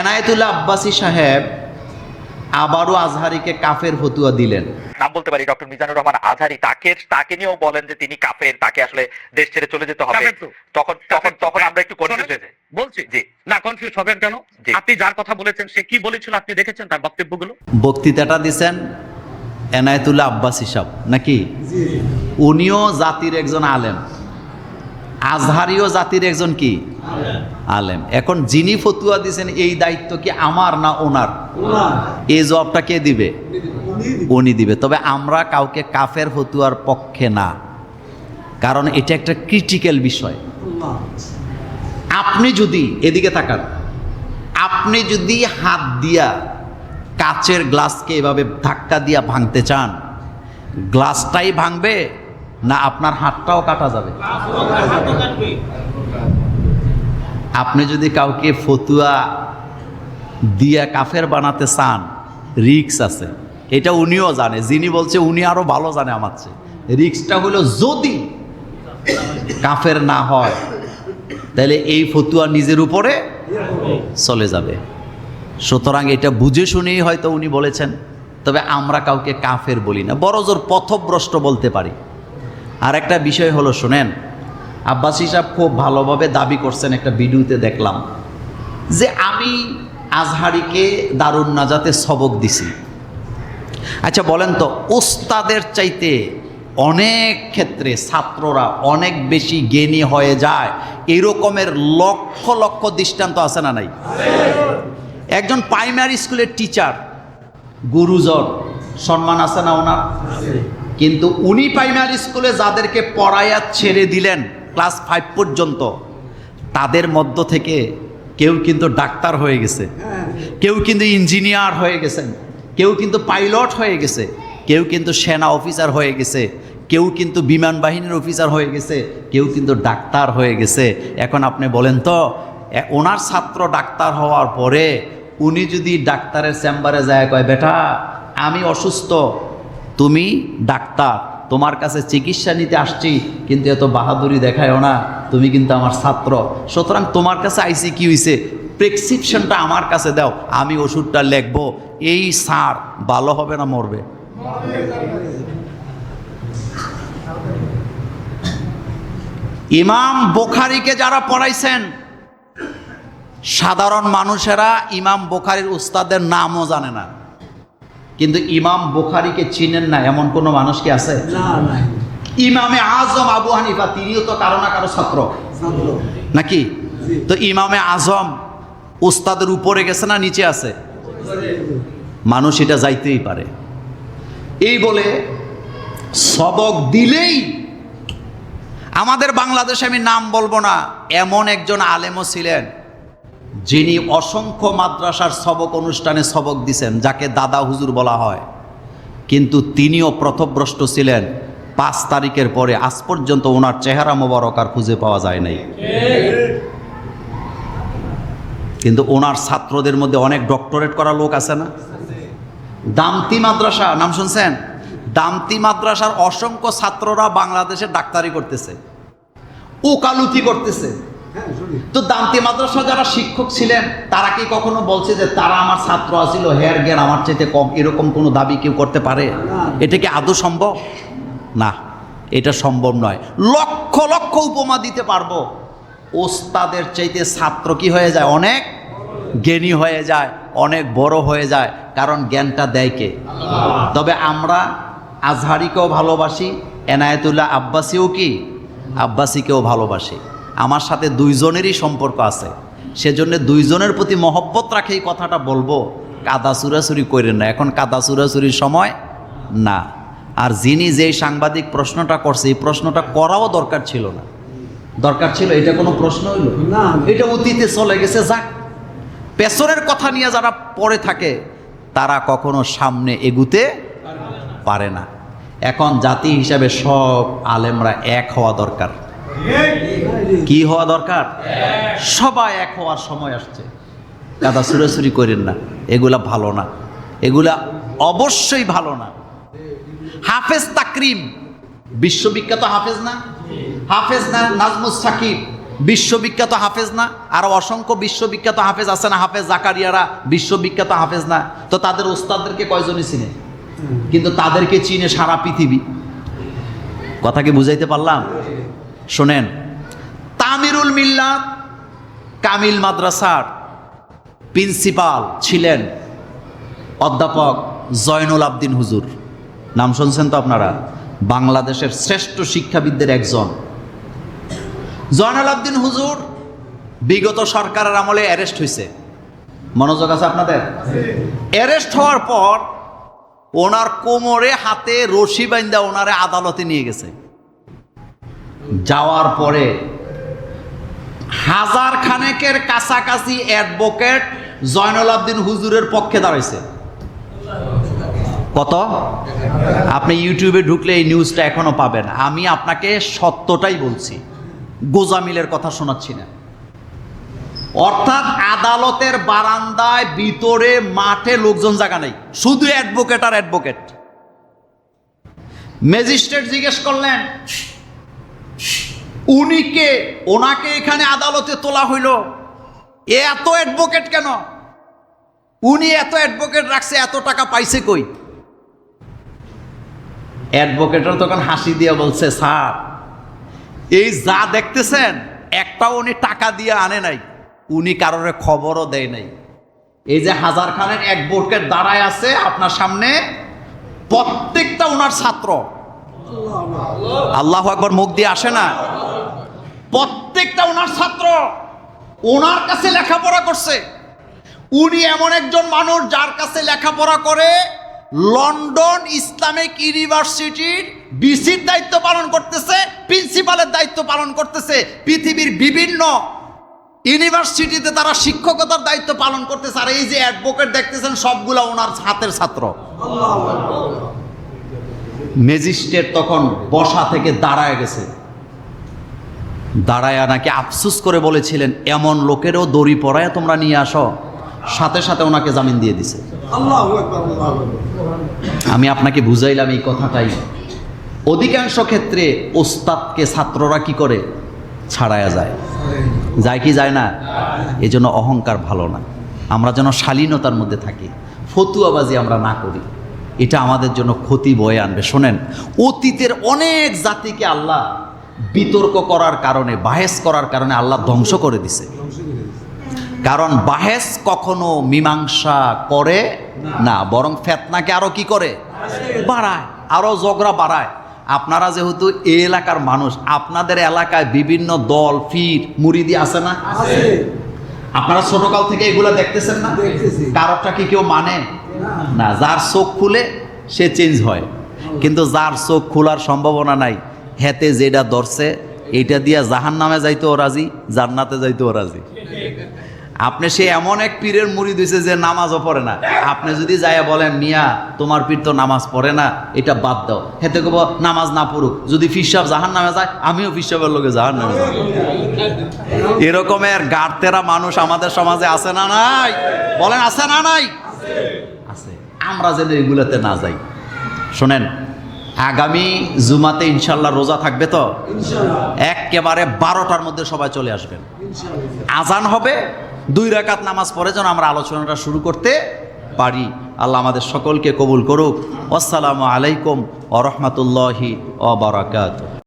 এনায়েতুল্লাহ আব্বাসী সাহেব আবারও আজহারিকে কাফের ফতুয়া দিলেন। নাম বলতে পারি ডক্টর মিজানুর রহমান আজহারি তাকে তাকে নিয়েও বলেন যে তিনি কাফের তাকে আসলে দেশ ছেড়ে চলে যেতে হবে। তখন তখন তখন আমরা একটু কনফিউজ হয়ে যাই। বলছি। জি। না কনফিউজ হবেন কেন? আপনি যার কথা বলেছেন সে কি বলেছিল আপনি দেখেছেন তার বক্তব্যগুলো? বক্তৃতাটা দিছেন এনায়েতুল্লাহ আব্বাসী সাহেব নাকি? উনিও জাতির একজন আলেম। আজহারিও জাতির একজন কি? আলেম। এখন যিনি ফতুয়া দিছেন এই দায়িত্ব কি আমার না ওনার? এই জবাবটা কে দিবে? উনি দিবে। তবে আমরা কাউকে কাফের ফতুয়ার পক্ষে না। কারণ এটা একটা ক্রিটিক্যাল বিষয়। আপনি যদি এদিকে তাকান আপনি যদি হাত দিয়া কাচের গ্লাসকে এভাবে ধাক্কা দিয়া ভাঙতে চান গ্লাসটাই ভাঙবে না আপনার হাতটাও কাটা যাবে? আপনি যদি কাউকে ফতুয়া দিয়া কাফের বানাতে চান, রিক্স আছে। এটা উনিও জানে। যিনি বলছে, উনি আরও ভালো জানে আমার চেয়ে। রিক্সটা হলো যদি কাফের না হয়, তাহলে এই ফতুয়া নিজের উপরে চলে যাবে। সুতরাং এটা বুঝে শুনেই হয়তো উনি বলেছেন, তবে আমরা কাউকে কাফের বলি না। বড় জোর পথভ্রষ্ট বলতে পারি। আর একটা বিষয় হলো, শোনেন আব্বাসী সাহেব খুব ভালোভাবে দাবি করছেন একটা ভিডিওতে দেখলাম যে আমি আজহারিকে দারুণ নাজাতে সবক দিছি। আচ্ছা বলেন তো ওস্তাদের চাইতে অনেক ক্ষেত্রে ছাত্ররা অনেক বেশি জ্ঞানী হয়ে যায়। এরকমের লক্ষ লক্ষ দৃষ্টান্ত আছে না নাই? একজন প্রাইমারি স্কুলের টিচার গুরুজন, সম্মান আছে না ওনার? কিন্তু উনি প্রাইমারি স্কুলে যাদেরকে পড়াইয়া ছেড়ে দিলেন ক্লাস ফাইভ পর্যন্ত তাদের মধ্য থেকে কেউ কিন্তু ডাক্তার হয়ে গেছে। কেউ কিন্তু ইঞ্জিনিয়ার হয়ে গেছেন কেউ কিন্তু পাইলট হয়ে গেছে। কেউ কিন্তু সেনা অফিসার হয়ে গেছে। কেউ কিন্তু বিমান বাহিনীর অফিসার হয়ে গেছে। কেউ কিন্তু ডাক্তার হয়ে গেছে। এখন আপনি বলেন তো ওনার ছাত্র ডাক্তার হওয়ার পরে উনি যদি ডাক্তারের চেম্বারে যায়, কয়, বেটা, আমি অসুস্থ। তুমি ডাক্তার। তোমার কাছে চিকিৎসা নিতে আসছি, কিন্তু এত বাহাদুরি দেখায়ও না, তুমি কিন্তু আমার ছাত্র। সুতরাং তোমার কাছে আইসি কি হয়েছে প্রেসক্রিপশনটা আমার কাছে দাও, আমি ওষুধটা লিখব। এই সার ভালো হবে না মরবে? ইমাম বোখারিকে যারা পড়াইছেন, সাধারণ মানুষেরা ইমাম বোখারির উস্তাদের নামও জানে না। কিন্তু ইমাম বোখারিকে চিনেন না এমন কোনো মানুষ কি আছে? ইমামে আজম আবু হানিফা তিনিও তো কারও না কারও ছাত্র। নাকি? তো ইমামে আজম উস্তাদের উপরে গেছে না নিচে আছে? মানুষ এটা যাইতেই পারে। এই বলে সবক দিলেই আমাদের বাংলাদেশে আমি নাম বলব না এমন একজন আলেমও ছিলেন যিনি অসংখ্য মাদ্রাসার সবক অনুষ্ঠানে সবক দিছেন, যাকে দাদা হুজুর বলা হয়, কিন্তু তিনিও প্রথভ্রষ্ট ছিলেন পাঁচ তারিখের পরে। আজ পর্যন্ত ওনার চেহারা মোবারক আর খুঁজে পাওয়া যায় নাই। কিন্তু ওনার ছাত্রদের মধ্যে অনেক ডক্টরেট করা লোক আছে না? দামতি মাদ্রাসা, নাম শুনছেন? দামতি মাদ্রাসার অসংখ্য ছাত্ররা বাংলাদেশে ডাক্তারি করতেছে, ওকালুতি করতেছে। তো দান্তি মাদ্রাসা যারা শিক্ষক ছিলেন তারা কি কখনো বলছে যে তারা আমার ছাত্র আছিল হেয়ার জ্ঞান আমার চাইতে কম? এরকম কোনো দাবি কেউ করতে পারে? এটা কি আদৌ সম্ভব? না এটা সম্ভব নয়। লক্ষ লক্ষ উপমা দিতে পারব। ওস্তাদের চাইতে ছাত্র কি হয়ে যায়? অনেক জ্ঞানী হয়ে যায় অনেক বড় হয়ে যায়। কারণ জ্ঞানটা দেয় কে? তবে আমরা আজহারিকেও ভালোবাসি এনায়েতুল্লাহ আব্বাসিও কি? আব্বাসিকেও ভালোবাসি। আমার সাথে দুইজনেরই সম্পর্ক আছে। সেজন্য দুইজনের প্রতি মহব্বত রাখে এই কথাটা বলব কাদা চুরাচুরি করেন না। এখন কাদা চুরাচুরির সময় না। আর যিনি যেই সাংবাদিক প্রশ্নটা করছে এই প্রশ্নটা করাও দরকার ছিল না। দরকার ছিল এটা কোনো প্রশ্ন হইল? না। এটা অতীতে চলে গেছে যাক। পেছনের কথা নিয়ে যারা পড়ে থাকে তারা কখনো সামনে এগুতে পারে না। এখন জাতি হিসাবে সব আলেমরা এক হওয়া দরকার। কি হওয়া দরকার? সবাই এক হওয়ার সময় আসছে। দাদা সুরাসুরি করেন না। এগুলা ভালো না। এগুলা অবশ্যই ভালো না। হাফেজ তাকরিম, বিশ্ববিখ্যাত হাফেজ না? হাফেজ না নাজমুস সাকিব, বিশ্ববিখ্যাত হাফেজ না? আর অসংখ্য বিশ্ববিখ্যাত হাফেজ আছে না? হাফেজ জাকারিয়ারা বিশ্ববিখ্যাত হাফেজ না? তো তাদের ওস্তাদদেরকে কয়জনই চিনে? কিন্তু তাদেরকে চিনে সারা পৃথিবী। কথা কি বুঝাইতে পারলাম? শোনেন, তামিরুল মিল্লাত কামিল মাদ্রাসার প্রিন্সিপাল ছিলেন অধ্যাপক জয়নুল আবদিন হুজুর। নাম শুনছেন তো আপনারা? বাংলাদেশের শ্রেষ্ঠ শিক্ষাবিদদের একজন। জয়নুল আবদিন হুজুর বিগত সরকারের আমলে অ্যারেস্ট হয়েছে মনোযোগ আছে আপনাদের? অ্যারেস্ট হওয়ার পর ওনার কোমরে হাতে রশি বাইন্দা ওনারে আদালতে নিয়ে গেছে। যাওয়ার পরে হাজার খানেকের কাছাকাছি অ্যাডভোকেট জয়নুল আবদিন হুজুরের পক্ষে দাঁড়াইছে। কত? আপনি ইউটিউবে ঢুকলে এই নিউজটা এখনও পাবেন। আমি আপনাকে সত্যটাই বলছি, গোজামিলের কথা শোনাচ্ছি না। অর্থাৎ আদালতের বারান্দায়, ভিতরে, মাঠে লোকজন জায়গা নেই। শুধু অ্যাডভোকেট আর অ্যাডভোকেট। ম্যাজিস্ট্রেট জিজ্ঞেস করলেন উনিকে, ওনাকে এখানে আদালতে তোলা হইল। এত অ্যাডভোকেট কেন? উনি এত অ্যাডভোকেট রাখছে, এত টাকা পাইছে কই? অ্যাডভোকেটরা তখন হাসি দিয়ে বলছে, স্যার, এই যা দেখতেছেন, একটাও উনি টাকা দিয়ে আনে নাই। উনি কারোর খবরও দেয় নাই। এই যে হাজার খানের অ্যাডভোকেট দাঁড়ায় আছে আপনার সামনে, প্রত্যেকটা ওনার ছাত্র। আল্লাহ একবার মুখ দিয়ে আসে না? প্রত্যেকটা ওনার ছাত্র ওনার কাছে লেখাপড়া করছে। উনি এমন একজন মানুষ যার কাছে লেখাপড়া করে লন্ডন ইসলামিক ইউনিভার্সিটির বিসির দায়িত্ব পালন করতেছে প্রিন্সিপালের দায়িত্ব পালন করতেছে পৃথিবীর বিভিন্ন ইউনিভার্সিটিতে তারা শিক্ষকতার দায়িত্ব পালন করতেছে। আর এই যে অ্যাডভোকেট দেখতেছেন সবগুলা ওনার হাতের ছাত্র। ম্যাজিস্ট্রেট তখন বসা থেকে দাঁড়ায় গেছে। দাঁড়ায়া নাকি আফসুস করে বলেছিলেন এমন লোকেরও দড়ি পড়ায় তোমরা নিয়ে আসো। সাথে সাথে ওনাকে জামিন দিয়ে দিছে। আমি আপনাকে বুঝাইলাম এই কথাটাই। অধিকাংশ ক্ষেত্রে ওস্তাদকে ছাত্ররা কি করে? ছাড়ায়া যায়। যায় কি যায় না? এই জন্য অহংকার ভালো না। আমরা যেন শালীনতার মধ্যে থাকি। ফতুয়াবাজি আমরা না করি। এটা আমাদের জন্য ক্ষতি বয়ে আনবে। শোনেন অতীতের অনেক জাতিকে আল্লাহ বিতর্ক করার কারণে বাহেস করার কারণে আল্লাহ ধ্বংস করে দিছে। কারণ বাহেস কখনো মীমাংসা করে না বরং ফেতনাকে আরও কি করে? বাড়ায় আরও ঝগড়া বাড়ায়। আপনারা যেহেতু এই এলাকার মানুষ আপনাদের এলাকায় বিভিন্ন দল ফির মুরিদি আছে না? আপনারা ছোটকাল থেকে এগুলা দেখতেছেন না। কারোরটা কি কেউ মানে? না যার চোখ খুলে সে চেঞ্জ হয়। কিন্তু যার চোখ খোলার সম্ভাবনা নাই হেতে যেটা ধরছে, এইটা দিয়া জাহান নামে যাইতেও রাজি, জান্নাতে যাইতেও রাজি। আপনি সে এমন এক পীরের মুড়ি দিয়েছে যে নামাজও পড়ে না। আপনি যদি যাইয়া বলেন, মিয়া, তোমার পীর তো নামাজ পড়ে না, এটা বাদ দাও। হেতে কব নামাজ না পড়ুক। যদি ফিসাব জাহান নামে যায়, আমিও ফিসাবের লোকে জাহান নামে যাব। এরকমের গাড়তেরা মানুষ আমাদের সমাজে আছে না নাই? বলেন, আছে না নাই? আছে। আমরা যেন এগুলোতে না যাই। শোনেন আগামী জুমাতে ইনশাল্লাহ রোজা থাকবে তো? একেবারে বারোটার মধ্যে সবাই চলে আসবেন। আজান হবে দুই রাকাত নামাজ পরে যেন আমরা আলোচনাটা শুরু করতে পারি। আল্লাহ আমাদের সকলকে কবুল করুক। আসসালামু আলাইকুম ও রহমতুল্লাহি ও বারাকাত